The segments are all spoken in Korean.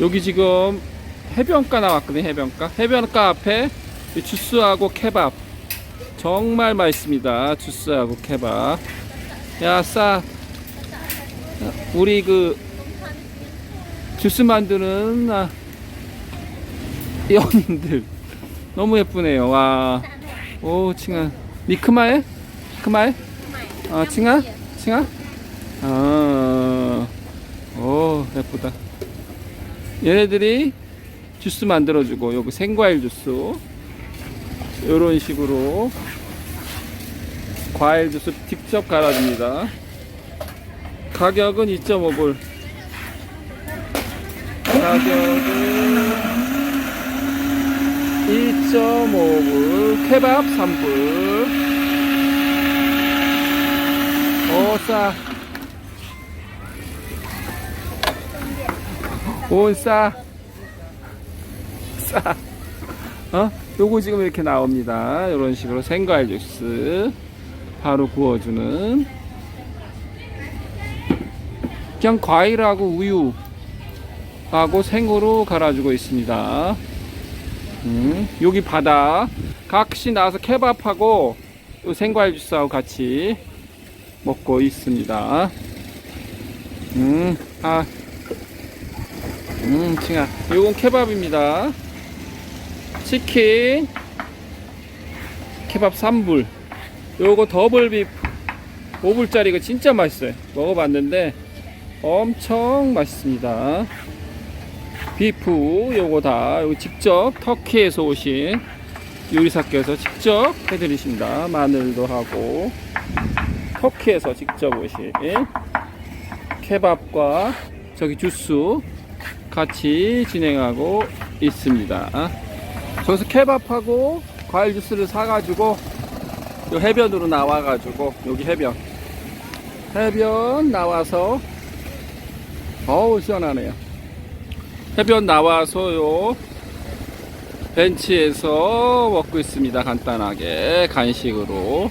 여기 지금 해변가 나왔거든요 해변가. 해변가 앞에 이 주스하고 케밥. 정말 맛있습니다 주스하고 케밥. 야싸. 우리 그 주스 만드는 아, 연인들. 너무 예쁘네요. 와오 칭아. 니 크마에? 아 칭아? 칭아? 아, 오 예쁘다 얘네들이 주스 만들어주고 여기 생과일 주스 이런 식으로 과일 주스 직접 갈아줍니다. 가격은 2.5불. 가격은 2.5불. 케밥 3불. 오싸 온싸. 싸. 어? 요거 지금 이렇게 나옵니다. 이런 식으로 생과일 주스 바로 구워주는. 그냥 과일하고 우유하고 생으로 갈아주고 있습니다. 음, 여기 바다. 각시 나와서 케밥하고 요 생과일 주스하고 같이 먹고 있습니다. 음, 아, 음, 칭아. 요건 케밥입니다. 치킨. 케밥 3불. 요거 더블 비프. 5불짜리 이거 진짜 맛있어요. 먹어봤는데 엄청 맛있습니다. 비프 요거 다 요거 직접 터키에서 오신 요리사께서 직접 해드리십니다. 마늘도 하고 터키에서 직접 오신 케밥과 저기 주스 같이 진행하고 있습니다. 저기서 케밥하고 과일 주스를 사가지고 요 해변으로 나와가지고 여기 해변 해변 나와서 어우 시원하네요. 해변 나와서 요 벤치에서 먹고 있습니다. 간단하게 간식으로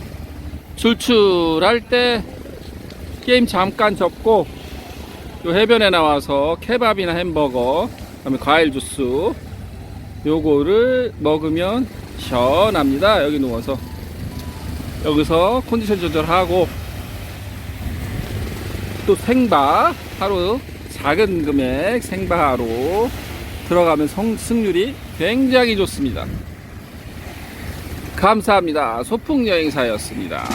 출출할 때 게임 잠깐 접고 요 해변에 나와서 케밥이나 햄버거 그다음에 과일 주스 요거를 먹으면 시원합니다. 여기 누워서. 여기서 컨디션 조절하고 또 생바 하루 작은 금액 생바하로 들어가면 성, 승률이 굉장히 좋습니다. 감사합니다. 소풍 여행사였습니다